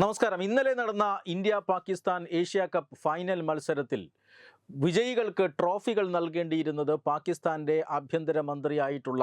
നമസ്കാരം. ഇന്നലെ നടന്ന India Pakistan Asia cup final മത്സരത്തിൽ വിജയികൾക്ക് ട്രോഫികൾ നൽകേണ്ടിയിരുന്നത് പാകിസ്ഥാന്റെ ആഭ്യന്തര മന്ത്രിയായിട്ടുള്ള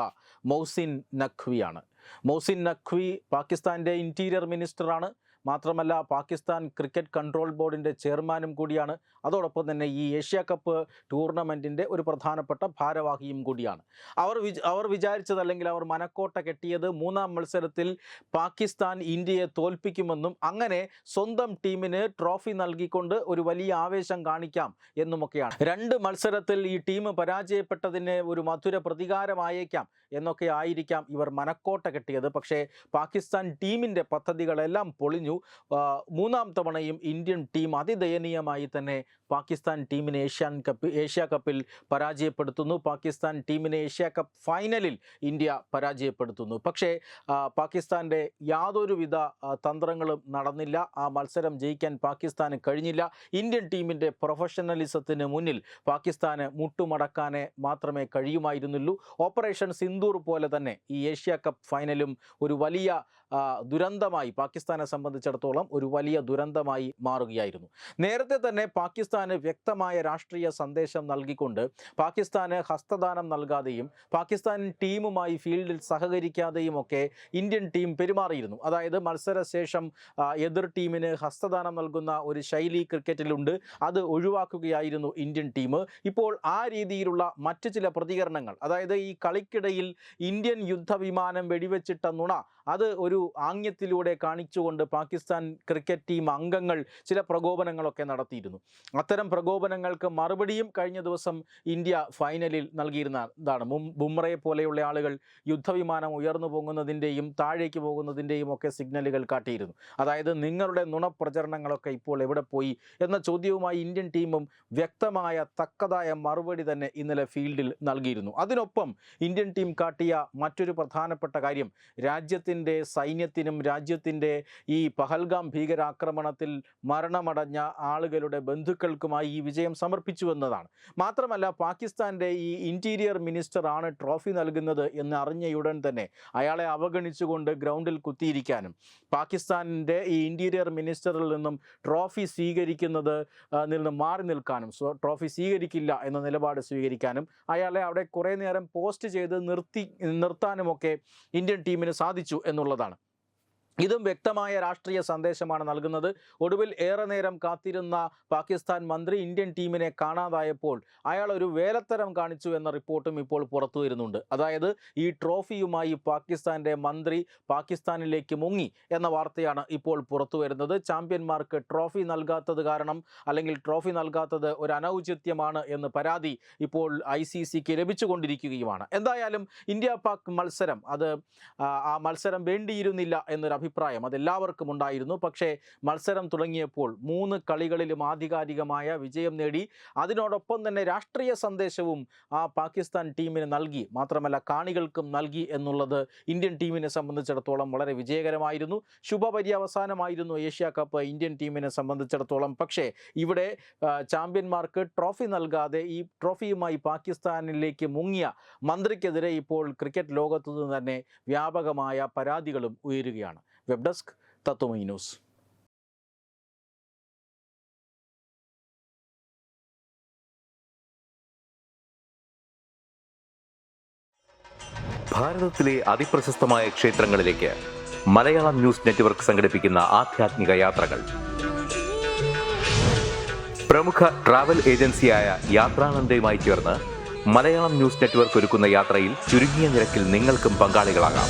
മൗസിൻ നഖ്വിയാണ്. മൗസിൻ നഖ്വി പാകിസ്ഥാന്റെ ഇന്റീരിയർ മിനിസ്റ്ററാണ്. മാത്രമല്ല പാകിസ്ഥാൻ ക്രിക്കറ്റ് കൺട്രോൾ ബോർഡിന്റെ ചെയർമാനും കൂടിയാണ്. അതോടൊപ്പം തന്നെ ഈ ഏഷ്യ കപ്പ് ടൂർണമെന്റിന്റെ ഒരു പ്രധാനപ്പെട്ട ഭാരവാഹിയും കൂടിയാണ്. അവർ അവർ വിചാരിച്ചത് അല്ലെങ്കിൽ അവർ മനക്കോട്ട കെട്ടിയത് മൂന്നാം മത്സരത്തിൽ പാകിസ്ഥാൻ ഇന്ത്യയെ തോൽപ്പിക്കുമെന്നും അങ്ങനെ സ്വന്തം ടീമിന് ട്രോഫി നൽകിക്കൊണ്ട് ഒരു വലിയ ആവേശം കാണിക്കാം എന്നുമൊക്കെയാണ്. രണ്ട് മത്സരത്തിൽ ഈ ടീം പരാജയപ്പെട്ടതിന് ഒരു മധുര പ്രതികാരമായേക്കാം എന്നൊക്കെ ആയിരിക്കാം ഇവർ മനക്കോട്ട കെട്ടിയത്. പക്ഷേ പാകിസ്ഥാൻ ടീമിന്റെ പദ്ധതികളെല്ലാം പൊളിഞ്ഞു. മൂന്നാം തവണയും ഇന്ത്യൻ ടീം അതിദയനീയമായി തന്നെ പാകിസ്ഥാൻ ടീമിനെ ഏഷ്യാൻ കപ്പ് ഏഷ്യ കപ്പിൽ പരാജയപ്പെടുത്തുന്നു. പാകിസ്ഥാൻ ടീമിനെ ഏഷ്യ കപ്പ് ഫൈനലിൽ ഇന്ത്യ പരാജയപ്പെടുത്തുന്നു. പക്ഷേ പാകിസ്ഥാന്റെ യാതൊരുവിധ തന്ത്രങ്ങളും നടന്നില്ല. ആ മത്സരം ജയിക്കാൻ പാകിസ്ഥാന് കഴിഞ്ഞില്ല. ഇന്ത്യൻ ടീമിന്റെ പ്രൊഫഷണലിസത്തിന് മുന്നിൽ പാകിസ്ഥാന് മുട്ടുമടക്കാനെ മാത്രമേ കഴിയുമായിരുന്നുള്ളൂ. ഓപ്പറേഷൻ സിന്ദൂർ പോലെ തന്നെ ഈ ഏഷ്യ കപ്പ് ഫൈനലും ഒരു വലിയ ദുരന്തമായി പാകിസ്ഥാനെ സംബന്ധിച്ചിടത്തോളം ഒരു വലിയ ദുരന്തമായി മാറുകയായിരുന്നു. നേരത്തെ തന്നെ പാകിസ്ഥാന് വ്യക്തമായ രാഷ്ട്രീയ സന്ദേശം നൽകിക്കൊണ്ട് പാകിസ്ഥാന് ഹസ്തദാനം നൽകാതെയും പാകിസ്ഥാൻ ടീമുമായി ഫീൽഡിൽ സഹകരിക്കാതെയും ഒക്കെ ഇന്ത്യൻ ടീം പെരുമാറിയിരുന്നു. അതായത് മത്സരശേഷം എതിർ ടീമിന് ഹസ്തദാനം നൽകുന്ന ഒരു ശൈലി ക്രിക്കറ്റിലുണ്ട്. അത് ഒഴിവാക്കുകയായിരുന്നു ഇന്ത്യൻ ടീം. ഇപ്പോൾ ആ രീതിയിലുള്ള മറ്റ് ചില പ്രതികരണങ്ങൾ അതായത് ഈ കളിക്കിടയിൽ ഇന്ത്യൻ യുദ്ധവിമാനം വെടിവെച്ചിട്ട നുണ അത് ഒരു ആംഗ്യത്തിലൂടെ കാണിച്ചുകൊണ്ട് പാകിസ്ഥാൻ ക്രിക്കറ്റ് ടീം അംഗങ്ങൾ ചില പ്രകോപനങ്ങളൊക്കെ നടത്തിയിരുന്നു. അത്തരം പ്രകോപനങ്ങൾക്ക് മറുപടിയും കഴിഞ്ഞ ദിവസം ഇന്ത്യ ഫൈനലിൽ നൽകിയിരുന്നതാണ്. ബുംറയെ പോലെയുള്ള ആളുകൾ യുദ്ധവിമാനം ഉയർന്നു പോകുന്നതിന്റെയും താഴേക്ക് പോകുന്നതിന്റെയും ഒക്കെ സിഗ്നലുകൾ കാട്ടിയിരുന്നു. അതായത് നിങ്ങളുടെ നുണപ്രചരണങ്ങളൊക്കെ ഇപ്പോൾ എവിടെ പോയി? എന്ന ചോദ്യവുമായി ഇന്ത്യൻ ടീമും വ്യക്തമായ തക്കതായ മറുപടി തന്നെ ഇന്നലെ ഫീൽഡിൽ നൽകിയിരുന്നു. അതിനൊപ്പം ഇന്ത്യൻ ടീം കാട്ടിയ മറ്റൊരു പ്രധാനപ്പെട്ട കാര്യം രാജ്യത്തിന്റെ സൈന്യത്തിനും രാജ്യത്തിന്റെ ഈ പഹൽഗാം ഭീകരാക്രമണത്തിൽ മരണമടഞ്ഞ ആളുകളുടെ ബന്ധുക്കൾക്കുമായി ഈ വിജയം സമർപ്പിച്ചു എന്നതാണ് മാത്രമല്ല പാകിസ്ഥാന്റെ ഈ ഇന്റീരിയർ മിനിസ്റ്റർ ആണ് ട്രോഫി നൽകുന്നത് എന്ന് അറിഞ്ഞയുടൻ തന്നെ അയാളെ അവഗണിച്ചുകൊണ്ട് ഗ്രൗണ്ടിൽ കുത്തിയിരിക്കാനും. പാകിസ്ഥാനിന്റെ ഈ ഇന്റീരിയർ മിനിസ്റ്ററിൽ നിന്നും ട്രോഫി സ്വീകരിക്കുന്നത് നിന്ന് മാറി നിൽക്കാനും ട്രോഫി സ്വീകരിക്കില്ല എന്ന നിലപാട് സ്വീകരിക്കാനും അയാളെ അവിടെ കുറേ നേരം പോസ്റ്റ് ചെയ്ത് നിർത്തി നിർത്താനുമൊക്കെ ഇന്ത്യൻ ടീമിന് സാധിച്ചു എന്നുള്ളതാണ്. ഇതും വ്യക്തമായ രാഷ്ട്രീയ സന്ദേശമാണ് നൽകുന്നത്. ഒടുവിൽ ഏറെ നേരം കാത്തിരുന്ന പാകിസ്ഥാൻ മന്ത്രി ഇന്ത്യൻ ടീമിനെ കാണാതായപ്പോൾ അയാൾ ഒരു വേലത്തരം കാണിച്ചു എന്ന റിപ്പോർട്ടും ഇപ്പോൾ പുറത്തു വരുന്നുണ്ട്. അതായത് ഈ ട്രോഫിയുമായി പാകിസ്ഥാന്റെ മന്ത്രി പാകിസ്ഥാനിലേക്ക് മുങ്ങി എന്ന വാർത്തയാണ് ഇപ്പോൾ പുറത്തു വരുന്നത്. ചാമ്പ്യന്മാർക്ക് ട്രോഫി നൽകാത്തത് കാരണം അല്ലെങ്കിൽ ട്രോഫി നൽകാത്തത് ഒരു അനൗചിത്യമാണ് എന്ന് പരാതി ഇപ്പോൾ ഐ സി സിക്ക് ലഭിച്ചുകൊണ്ടിരിക്കുകയുമാണ്. എന്തായാലും ഇന്ത്യ പാക് മത്സരം അത് ആ, മത്സരം വേണ്ടിയിരുന്നില്ല എന്നൊരു അഭിപ്രായം അതെല്ലാവർക്കും ഉണ്ടായിരുന്നു. പക്ഷേ മത്സരം തുടങ്ങിയപ്പോൾ മൂന്ന് കളികളിലും ആധികാരികമായ വിജയം നേടി. അതിനോടൊപ്പം തന്നെ രാഷ്ട്രീയ സന്ദേശവും ആ പാകിസ്ഥാൻ ടീമിന് നൽകി. മാത്രമല്ല കാണികൾക്കും നൽകി എന്നുള്ളത് ഇന്ത്യൻ ടീമിനെ സംബന്ധിച്ചിടത്തോളം വളരെ വിജയകരമായിരുന്നു. ശുഭപര്യവസാനമായിരുന്നു ഏഷ്യ കപ്പ് ഇന്ത്യൻ ടീമിനെ സംബന്ധിച്ചിടത്തോളം. പക്ഷേ ഇവിടെ ചാമ്പ്യന്മാർക്ക് ട്രോഫി നൽകാതെ ഈ ട്രോഫിയുമായി പാകിസ്ഥാനിലേക്ക് മുങ്ങിയ മന്ത്രിക്കെതിരെ ഇപ്പോൾ ക്രിക്കറ്റ് ലോകത്തു നിന്ന് തന്നെ വ്യാപകമായ പരാതികളും ഉയരുകയാണ്. വെബ് ഡെസ്ക് തത്വമൈ ന്യൂസ് ഭാരതത്തിലെ അതിപ്രശസ്തമായ മലയാളം ന്യൂസ് നെറ്റ്വർക്ക് സംഘടിപ്പിക്കുന്ന യാത്രകൾ. പ്രമുഖ ഏജൻസിയായ ചേർന്ന് മലയാളം ന്യൂസ് നെറ്റ്വർക്ക് ഒരുക്കുന്ന യാത്രയിൽ ചുരുങ്ങിയ നിരക്കിൽ നിങ്ങൾക്കും പങ്കാളികളാകാം.